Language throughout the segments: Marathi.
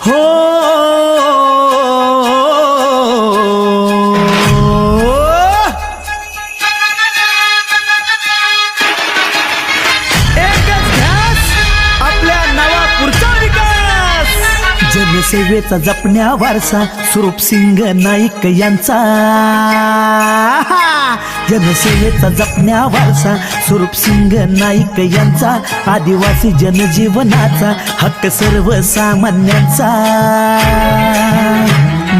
हो. आपल्या जनसेवेचा जपण्या वारसा स्वरूप सिंग नाईक यांचा. जनसेवेचा जपण्या वारसा स्वरूप सिंग नाईक यांचा आदिवासी जनजीवनाचा हक्क सर्वसामान्यांचा.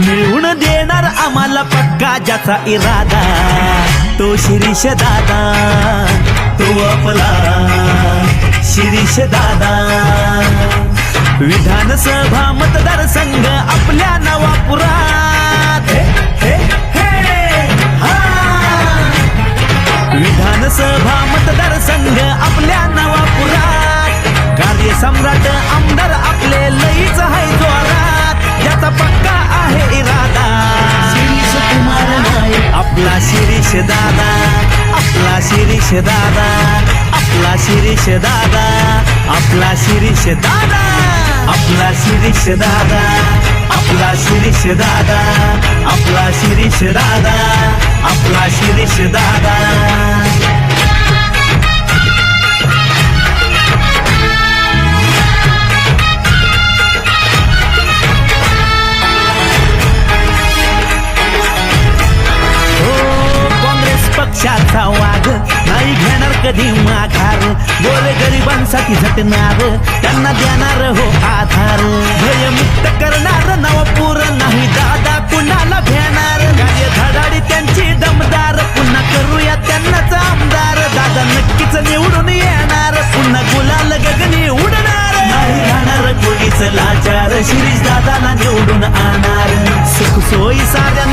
मिळवून देणार आम्हाला पक्का ज्याचा इरादा तो शिरीष दादा तो आपला शिरीष दादा. विधानसभा मतदारसंघ आपल्या नवापुरा विधानसभा मतदारसंघ आपल्या नवापुरात. कार्यसम्राट आमदार आपले लईच आहे जोरात. याचा पक्का आहे इरादा. शिरीष कुमार नाईक आपला शिरीष दादा आपला शिरीष दादा आपला शिरीष दादा आपला शिरीष दादा आपला शिरीष दादा आपला शिरीष दादा आपला शिरीष दादा आपला शिरीष दादा. त्यांचा वाघ. नाही घेणार कधी माघार. बोल गरिबांसाठी झटणार. त्यांना देणार हो आधार. भयमुक्त करणार नवपूर नाही दादा कुणाला भेणार गाडी धडाडी त्यांची दमदार. पुन्हा करूया त्यांनाच आमदार. दादा नक्कीच निवडून येणार. पुन्हा गुलाल गगनी उडणार नाही राहणार कोणीच लाचार. शिरीष दादाला निवडून आणणार. सुख सोयी साऱ्या